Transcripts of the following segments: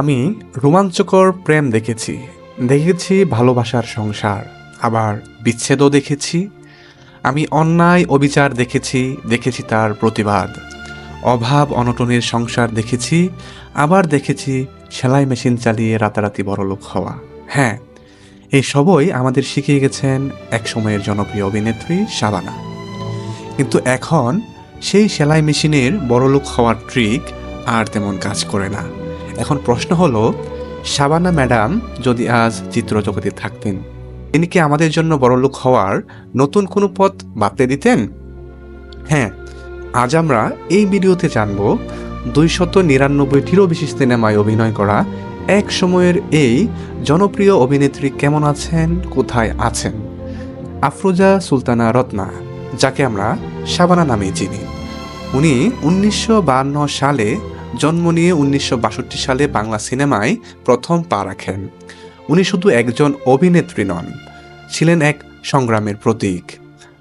আমি রোমাঞ্চকর প্রেম দেখেছি। দেখেছি ভালোবাসার সংসার, আবার বিচ্ছেদও দেখেছি। আমি অন্যায় অবিচার দেখেছি দেখেছি তার প্রতিবাদ। অভাব অনটনের সংসার দেখেছি, আবার দেখেছি সেলাই মেশিন চালিয়ে রাতারাতি বড়লোক হওয়া। হ্যাঁ এই সবই আমাদের শিখিয়ে গেছেন এক সময়ের জনপ্রিয় অভিনেত্রী শাবানা। কিন্তু এখন সেই সেলাই মেশিনের বড়লোক হওয়ার ট্রিক আর তেমন কাজ করে না। এখন প্রশ্ন হলো, শাবানা ম্যাডাম যদি আজ চিত্রজগতে থাকতেন, তিনি কি আমাদের জন্য বড়লোক হওয়ার নতুন কোনো পথ বাতলে দিতেন? হ্যাঁ আজ আমরা এই ভিডিওতে জানব, দুইশত নিরানব্বইটিরও বেশি সিনেমায় অভিনয় করা এক সময়ের এই জনপ্রিয় অভিনেত্রী কেমন আছেন, কোথায় আছেন? আফরোজা সুলতানা রত্না, যাকে আমরা শাবানা নামে চিনি। উনি উনিশশো সালে জন্ম নিয়ে উনিশশো বাষট্টি সালে বাংলা সিনেমায় প্রথম পা রাখেন। উনি শুধু একজন অভিনেত্রী নন, ছিলেন এক সংগ্রামের প্রতীক।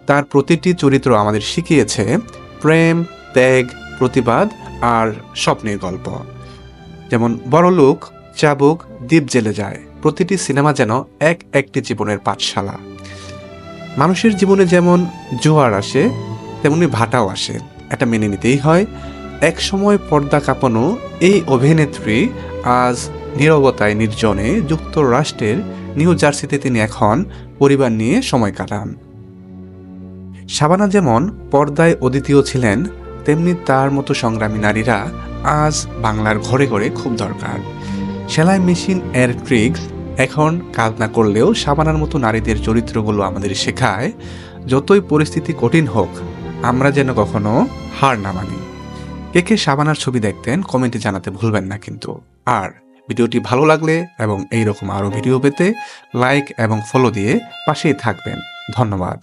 তার প্রতিটি চরিত্র আমাদের শিখিয়েছে প্রেম, ত্যাগ, প্রতিবাদ আর স্বপ্নের গল্প। যেমন বড়লোক, চাবুক, দ্বীপ জেলে যায়, প্রতিটি সিনেমা যেন এক একটি জীবনের পাঠশালা। মানুষের জীবনে যেমন জোয়ার আসে, তেমনি ভাটাও আসে। এটা মেনে নিতেই হয় এক সময় পর্দা কাঁপানো এই অভিনেত্রী আজ নীরবতায় নির্জনে যুক্তরাষ্ট্রের নিউ জার্সিতে তিনি এখন পরিবার নিয়ে সময় কাটান। শাবানা যেমন পর্দায় অদ্বিতীয় ছিলেন, তেমনি তার মতো সংগ্রামী নারীরা আজ বাংলার ঘরে ঘরে খুব দরকার। সেলাই মেশিন এর ট্রিক্স এখন কাজ না করলেও শাবানার মতো নারীদের চরিত্রগুলো আমাদের শেখায়, যতই পরিস্থিতি কঠিন হোক, আমরা যেন কখনো হার না মানি। কে কে শাবানার ছবি দেখতেন, কমেন্টে জানাতে ভুলবেন না কিন্তু। আর ভিডিওটি ভালো লাগলে এবং এইরকম আরও ভিডিও পেতে লাইক এবং ফলো দিয়ে পাশেই থাকবেন। ধন্যবাদ।